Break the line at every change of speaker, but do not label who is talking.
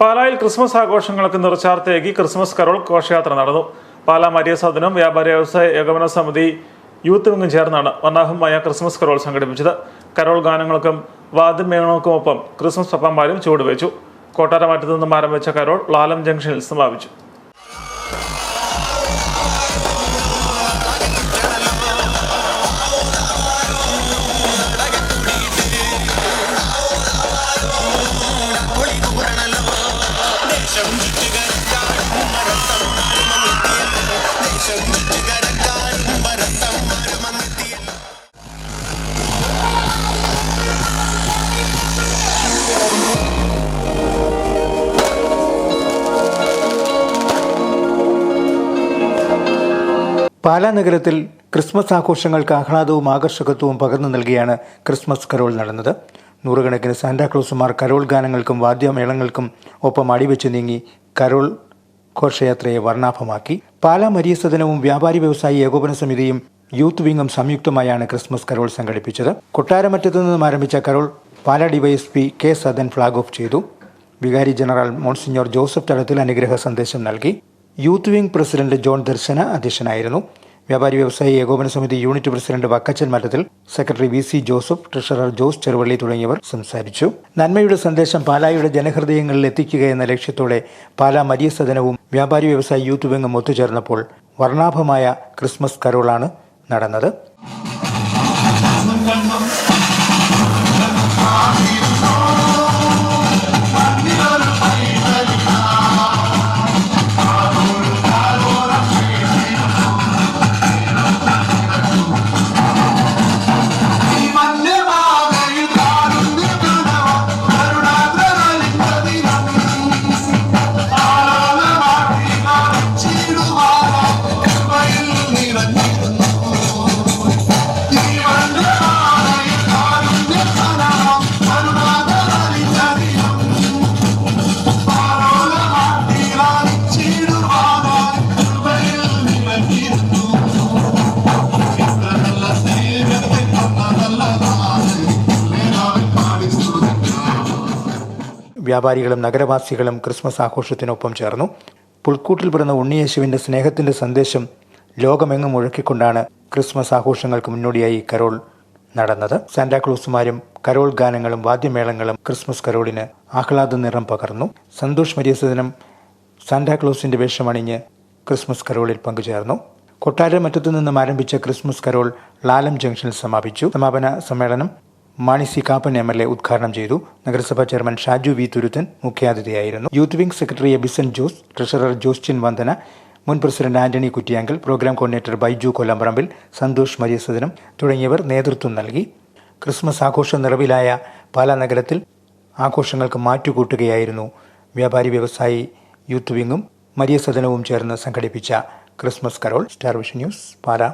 പാലായിൽ ക്രിസ്മസ് ആഘോഷങ്ങൾക്ക് നിറച്ചാർത്തേക്ക് Christmas Carol ഘോഷയാത്ര നടന്നു. പാലാ മരിയ സദനം വ്യാപാര വ്യവസായ ഏകോപന സമിതി യൂത്ത് വിംഗും ചേർന്നാണ് വർണാഭമായ ക്രിസ്മസ് കരോൾ സംഘടിപ്പിച്ചത്. കരോൾ ഗാനങ്ങൾക്കും വാദ്യമേളങ്ങൾക്കുമൊപ്പം ക്രിസ്മസ് പപ്പന്മാരും ചുവടുവെച്ചു. കോട്ടാരമാറ്റത്തു നിന്നും ആരംഭിച്ച കരോൾ ലാലം ജംഗ്ഷനിൽ സമാപിച്ചു.
പാലാ നഗരത്തിൽ ക്രിസ്മസ് ആഘോഷങ്ങൾക്ക് ആഹ്ലാദവും ആകർഷകത്വവും പകർന്നു നൽകിയാണ് ക്രിസ്മസ് കരോൾ നടന്നത്. നൂറുകണക്കിന് സാന്റാക്ലോസുമാർ കരോൾ ഗാനങ്ങൾക്കും വാദ്യമേളങ്ങൾക്കും ഒപ്പം അടിവെച്ച് നീങ്ങി കരോൾ ഘോഷയാത്രയെ വർണാഭമാക്കി. പാലാ മരിയ സദനവും വ്യാപാരി വ്യവസായി ഏകോപന സമിതിയും യൂത്ത് വിംഗും സംയുക്തമായാണ് ക്രിസ്മസ് കരോൾ സംഘടിപ്പിച്ചത്. കൊട്ടാരമറ്റത്തു നിന്നും ആരംഭിച്ച carol Pala DYSP K Sadan flag off ചെയ്തു. വികാരി ജനറൽ മോൺസിഞ്ഞോർ ജോസഫ് തലത്തിൽ അനുഗ്രഹ സന്ദേശം നൽകി. Youth wing president John Darshana അധ്യക്ഷനായിരുന്നു. വ്യാപാരി വ്യവസായി ഏകോപന സമിതി unit president Vakkachan Mattathil secretary V C Joseph treasurer Jose Cheruvally തുടങ്ങിയവർ സംസാരിച്ചു. നന്മയുടെ സന്ദേശം പാലായുടെ ജനഹൃദയങ്ങളിൽ എത്തിക്കുക എന്ന ലക്ഷ്യത്തോടെ പാലാ മരിയ സദനവും വ്യാപാരി വ്യവസായി യൂത്ത് വിംഗും ഒത്തുചേർന്നപ്പോൾ വർണാഭമായ ക്രിസ്മസ് കരോളാണ് നടന്നത്. വ്യാപാരികളും നഗരവാസികളും ക്രിസ്മസ് ആഘോഷത്തിനൊപ്പം ചേർന്നു. പുൽക്കൂട്ടിൽ പിറന്ന ഉണ്ണിയേശുവിന്റെ സ്നേഹത്തിന്റെ സന്ദേശം ലോകമെങ്ങും മുഴക്കിക്കൊണ്ടാണ് ക്രിസ്മസ് ആഘോഷങ്ങൾക്ക് മുന്നോടിയായി കരോൾ നടന്നത്. സാന്റാക്ലോസുമാരും കരോൾ ഗാനങ്ങളും വാദ്യമേളങ്ങളും ക്രിസ്മസ് കരോളിന് ആഹ്ലാദ നിറം പകർന്നു. സന്തോഷ് മരിയസദനം സാന്റാക്ലോസിന്റെ വേഷമണിഞ്ഞ് ക്രിസ്മസ് കരോളിൽ പങ്കുചേർന്നു. കൊട്ടാരമറ്റത്തു നിന്നും ആരംഭിച്ച ക്രിസ്മസ് കരോൾ ലാലം ജംഗ്ഷനിൽ സമാപിച്ചു. സമാപന സമ്മേളനം Mani C Kappan M L A ഉദ്ഘാടനം ചെയ്തു. നഗരസഭാ chairman Shaju V Thuruthan മുഖ്യാതിഥിയായിരുന്നു. Youth wing secretary Abison Jose treasurer Jostin Vandana മുൻ president Antony Kuttiyankal program coordinator Baiju Kollamparambil Santhosh Mariyasadanam തുടങ്ങിയവർ നേതൃത്വം നൽകി. ക്രിസ്മസ് ആഘോഷ നിറവിലായ പാലാ നഗരത്തിൽ ആഘോഷങ്ങൾക്ക് മാറ്റുകൂട്ടുകയായിരുന്നു വ്യാപാരി വ്യവസായി യൂത്ത് വിംഗും മരിയസദനവും ചേർന്ന് സംഘടിപ്പിച്ച Christmas carol. Star vision news Pala.